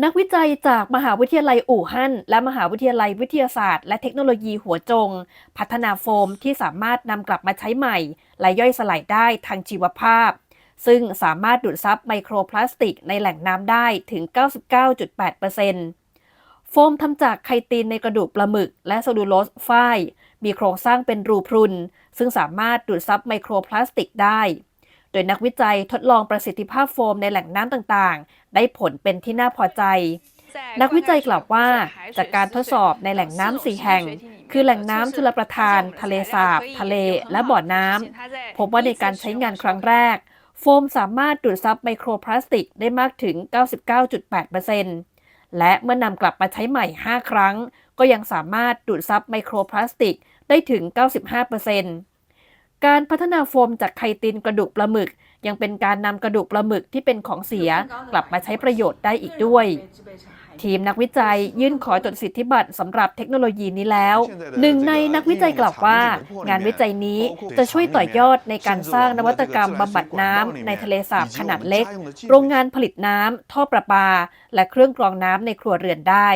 นักวิจัยจากมหาวิทยาลัยอู่ฮั่นและมหาวิทยาลัยวิทยาศาสตร์ และเทคโนโลยีหัวจง พัฒนาโฟมที่สามารถนำกลับมาใช้ใหม่ และย่อยสลายได้ทางชีวภาพ ซึ่งสามารถดูดซับไมโครพลาสติกในแหล่งน้ำได้ถึง 99.8%โฟมทำจากไคตินในกระดูกปลาหมึก และเซลลูโลสฝ้ายมีโครงสร้างเป็นรูพรุน ซึ่งสามารถดูดซับไมโครพลาสติกได้ โดยนักวิจัยทดลองประสิทธิภาพโฟมในแหล่งน้ำต่างๆ ได้ผลเป็นที่น่าพอใจ นักวิจัยกล่าวว่า จากการทดสอบในแหล่งน้ำสี่แห่ง คือแหล่งน้ำชลประทาน ทะเลสาบ ทะเล และบ่อน้ำพบว่าในการใช้งานครั้งแรก โฟมสามารถดูดซับไมโครพลาสติกได้มากถึง 99.8%และเมื่อนำกลับมาใช้ใหม่ 5 ครั้ง ก็ยังสามารถดูดซับไมโครพลาสติกได้ถึง 95% การพัฒนาโฟมจากไคตินกระดูกปลาหมึก ยังเป็นการนำกระดูกปลาหมึกที่เป็นของเสียกลับมาใช้ประโยชน์ได้อีกด้วย ทีมนักวิจัยยื่นขอจดสิทธิบัตรสำหรับเทคโนโลยีนี้แล้ว หนึ่งในนักวิจัยกล่าวว่า งานวิจัยนี้จะช่วยต่อยอดในการสร้างนวัตกรรมบำบัดน้ำในทะเลสาบขนาดเล็ก โรงงานผลิตน้ำท่อประปา และเครื่องกรองน้ำในครัวเรือนได้